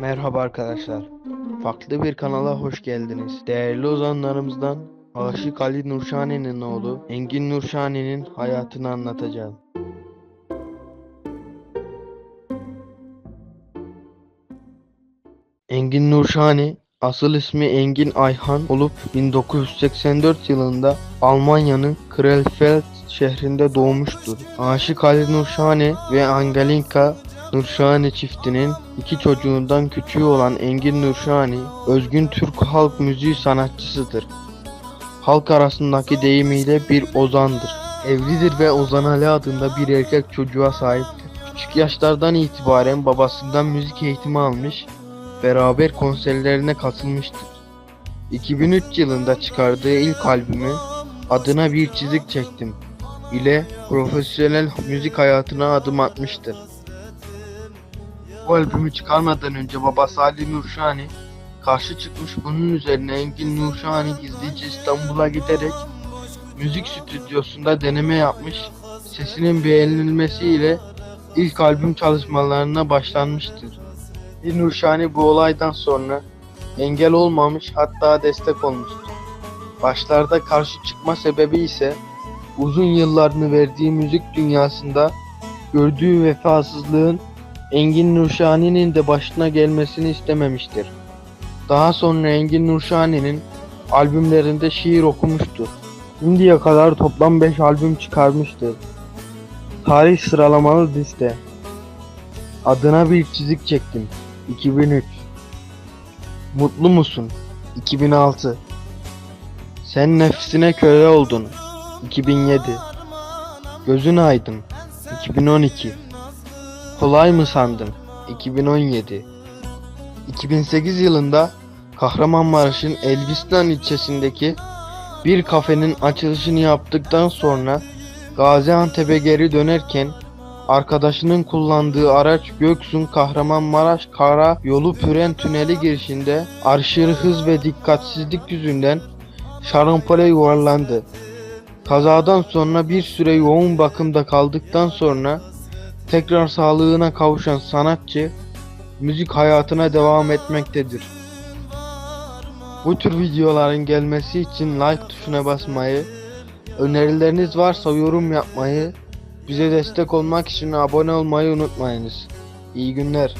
Merhaba arkadaşlar. Farklı bir kanala hoş geldiniz. Değerli ozanlarımızdan Aşık Ali Nurşani'nin oğlu Engin Nurşani'nin hayatını anlatacağım. Engin Nurşani asıl ismi Engin Ayhan olup 1984 yılında Almanya'nın Krefeld şehrinde doğmuştur. Aşık Ali Nurşani ve Angelinka Nurşani çiftinin iki çocuğundan küçüğü olan Engin Nurşani, özgün Türk halk müziği sanatçısıdır. Halk arasındaki deyimiyle bir ozandır. Evlidir ve Ozan Ali adında bir erkek çocuğa sahiptir. Küçük yaşlardan itibaren babasından müzik eğitimi almış, beraber konserlerine katılmıştır. 2003 yılında çıkardığı ilk albümü Adına Bir Çizik Çektim ile profesyonel müzik hayatına adım atmıştır. Bu albümü çıkarmadan önce babası Ali Nurşani karşı çıkmış bunun üzerine Engin Nurşani gizlice İstanbul'a giderek müzik stüdyosunda deneme yapmış sesinin beğenilmesiyle ilk albüm çalışmalarına başlanmıştır. Ali Nurşani bu olaydan sonra engel olmamış hatta destek olmuştur. Başlarda karşı çıkma sebebi ise uzun yıllarını verdiği müzik dünyasında gördüğü vefasızlığın Engin Nurşani'nin de başına gelmesini istememiştir. Daha sonra Engin Nurşani'nin albümlerinde şiir okumuştur. Şimdiye kadar toplam 5 albüm çıkarmıştır. Tarih sıralamalı liste. Adına bir çizik çektim. 2003. Mutlu musun? 2006. Sen nefsine köle oldun. 2007. Gözün aydın. 2012. Kolay mı sandın? 2017 2008 yılında Kahramanmaraş'ın Elbistan ilçesindeki bir kafenin açılışını yaptıktan sonra Gaziantep'e geri dönerken arkadaşının kullandığı araç Göksun Kahramanmaraş Kara Yolu Püren Tüneli girişinde aşırı hız ve dikkatsizlik yüzünden şarampole yuvarlandı. Kazadan sonra bir süre yoğun bakımda kaldıktan sonra tekrar sağlığına kavuşan sanatçı müzik hayatına devam etmektedir. Bu tür videoların gelmesi için like tuşuna basmayı, önerileriniz varsa yorum yapmayı, bize destek olmak için abone olmayı unutmayınız. İyi günler.